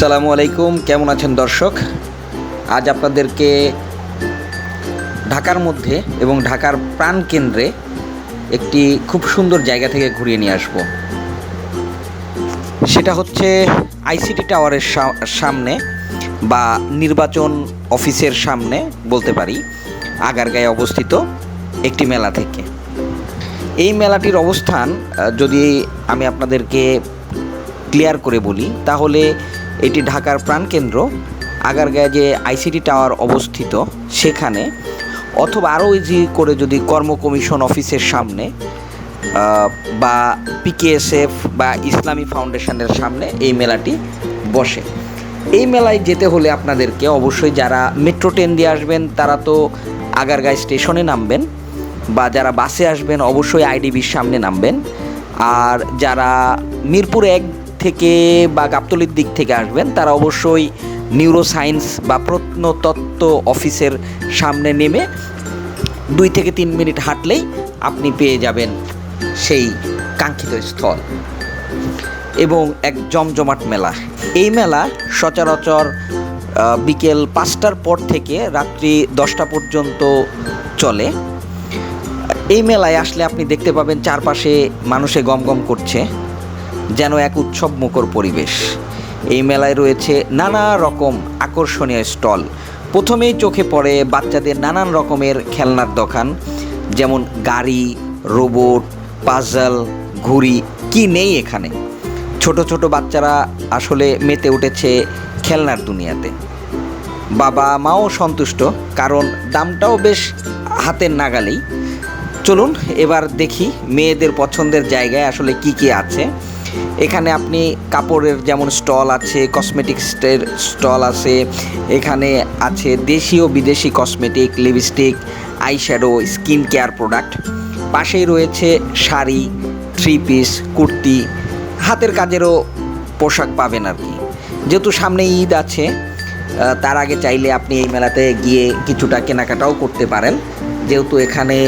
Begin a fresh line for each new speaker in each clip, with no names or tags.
আসসালামু আলাইকুম। কেমন আছেন দর্শক? আজ আপনাদেরকে ঢাকার মধ্যে এবং ঢাকার প্রাণকেন্দ্রে একটি খুব সুন্দর জায়গা থেকে ঘুরিয়ে নিয়ে আসব। সেটা হচ্ছে আইসিটি টাওয়ারের সামনে বা নির্বাচন অফিসের সামনে বলতে পারি, আগারগাঁয়ে অবস্থিত একটি মেলা থেকে। এই মেলাটির অবস্থান যদি আমি আপনাদেরকে ক্লিয়ার করে বলি, তাহলে এটি ঢাকার প্রাণকেন্দ্র আগারগাঁয়ে যে আইসিটি টাওয়ার অবস্থিত, সেখানে অথবা আরও ইজি করে যদি কর্ম কমিশন অফিসের সামনে বা পিকেএসএফ বা ইসলামী ফাউন্ডেশনের সামনে এই মেলাটি বসে। এই মেলায় যেতে হলে আপনাদেরকে অবশ্যই যারা মেট্রো ট্রেন দিয়ে আসবেন, তারা তো আগারগাঁও স্টেশনে নামবেন, বা যারা বাসে আসবেন, অবশ্যই আইডিবির সামনে নামবেন। আর যারা মিরপুর এক থেকে বা গাবতলির দিক থেকে আসবেন, তারা অবশ্যই নিউরো সায়েন্স বা প্রত্নতত্ত্ব অফিসের সামনে নেমে দুই থেকে তিন মিনিট হাঁটলেই আপনি পেয়ে যাবেন সেই কাঙ্ক্ষিত স্থল এবং এক জমজমাট মেলা। এই মেলা সচরাচর বিকেল পাঁচটার পর থেকে রাত্রি দশটা পর্যন্ত চলে। এই মেলায় আসলে আপনি দেখতে পাবেন চারপাশে মানুষে গমগম করছে। যেন এক উৎসব মুখর পরিবেশ। এই মেলায় রয়েছে নানা রকম আকর্ষণীয় স্টল। প্রথমেই চোখে পড়ে বাচ্চাদের নানান রকমের খেলনার দোকান, যেমন গাড়ি, রোবট, পাজল, ঘুড়ি, কি নেই এখানে? ছোট ছোট বাচ্চারা আসলে মেতে উঠেছে খেলনার দুনিয়াতে। বাবা মাও সন্তুষ্ট, কারণ দামটাও বেশ হাতের নাগালেই। চলুন, এবার দেখি মেয়েদের পছন্দের জায়গায় আসলে কি কি আছে। এখানে আপনি কাপড়ের যেমন স্টল আছে, কসমেটিক্সের স্টল আছে, এখানে আছে দেশীয় বিদেশি cosmetic, lipstick eyeshadow skin care product পাশেই রয়েছে শাড়ি থ্রি পিস কুর্তি। হাতের কাজেরও পোশাক পাবেন আর কি। যেহেতু সামনে ঈদ আছে তার আগে চাইলে আপনি এই মেলাতে গিয়ে কিছুটা কেনাকাটাও করতে পারেন। যেহেতু এখানে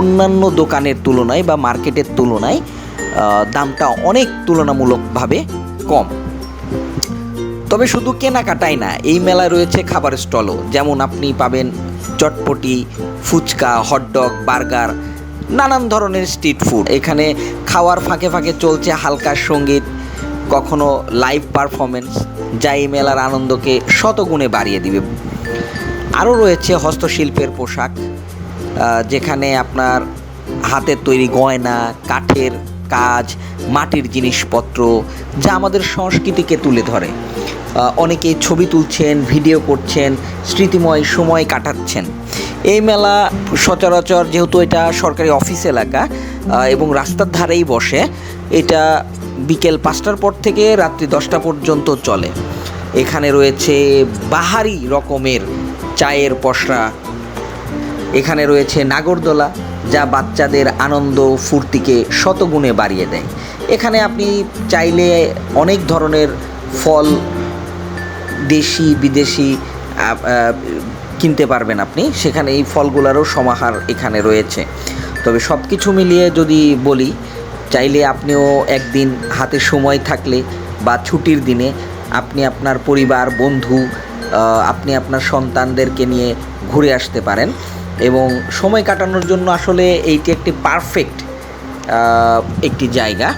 অন্যান্য দোকানের তুলনায় বা মার্কেটের তুলনায় দামটা অনেক তুলনামূলকভাবে কম। তবে শুধু কেনাকাটাই না, এই মেলায় রয়েছে খাবার স্টলও। যেমন আপনি পাবেন চটপটি, ফুচকা হটডগ বার্গার নানান ধরনের স্ট্রিট ফুড এখানে খাওয়ার ফাঁকে ফাঁকে চলছে হালকা সংগীত, কখনো লাইভ পারফরমেন্স যা এই মেলার আনন্দকে শতগুণে বাড়িয়ে দিবে। আরও রয়েছে হস্তশিল্পের পোশাক যেখানে আপনার হাতের তৈরি গয়না, কাঠের কাজ মাটির জিনিসপত্র যা আমাদের সংস্কৃতিকে তুলে ধরে। আহ, অনেকেই ছবি তুলছেন ভিডিও করছেন স্মৃতিময় সময় কাটাচ্ছেন। এই মেলা সচরাচর যেহেতু এটা সরকারি অফিস এলাকা এবং রাস্তার ধারেই বসে এটা বিকেল পাঁচটার পর থেকে রাত্রি দশটা পর্যন্ত চলে। এখানে রয়েছে বাহারি রকমের চায়ের পসরা এখানে রয়েছে নাগরদোলা যা বাচ্চাদের আনন্দ ফুর্তিকে শতগুণে বাড়িয়ে দেয়। এখানে আপনি চাইলে অনেক ধরনের ফল দেশি, বিদেশি কিনতে পারবেন আপনি। সেখানে এই ফলগুলোরও সমাহার এখানে রয়েছে। তবে সব কিছু মিলিয়ে যদি বলি, চাইলে আপনিও একদিন হাতে সময় থাকলে বা ছুটির দিনে আপনি আপনার পরিবার, বন্ধু আপনি আপনার সন্তানদেরকে নিয়ে ঘুরে আসতে পারেন। এবং সময় কাটানোর জন্য আসলে এইটি একটি পারফেক্ট একটি জায়গা।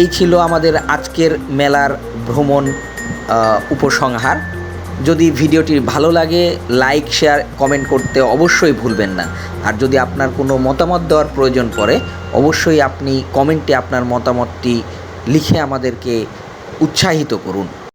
এই ছিল আমাদের আজকের মেলার ভ্রমণ উপসংহার। যদি ভিডিওটি ভালো লাগে লাইক শেয়ার কমেন্ট করতে অবশ্যই ভুলবেন না। আর যদি আপনার কোনো মতামত দেওয়ার প্রয়োজন পড়ে, অবশ্যই আপনি কমেন্টে আপনার মতামতটি লিখে আমাদেরকে উৎসাহিত করুন।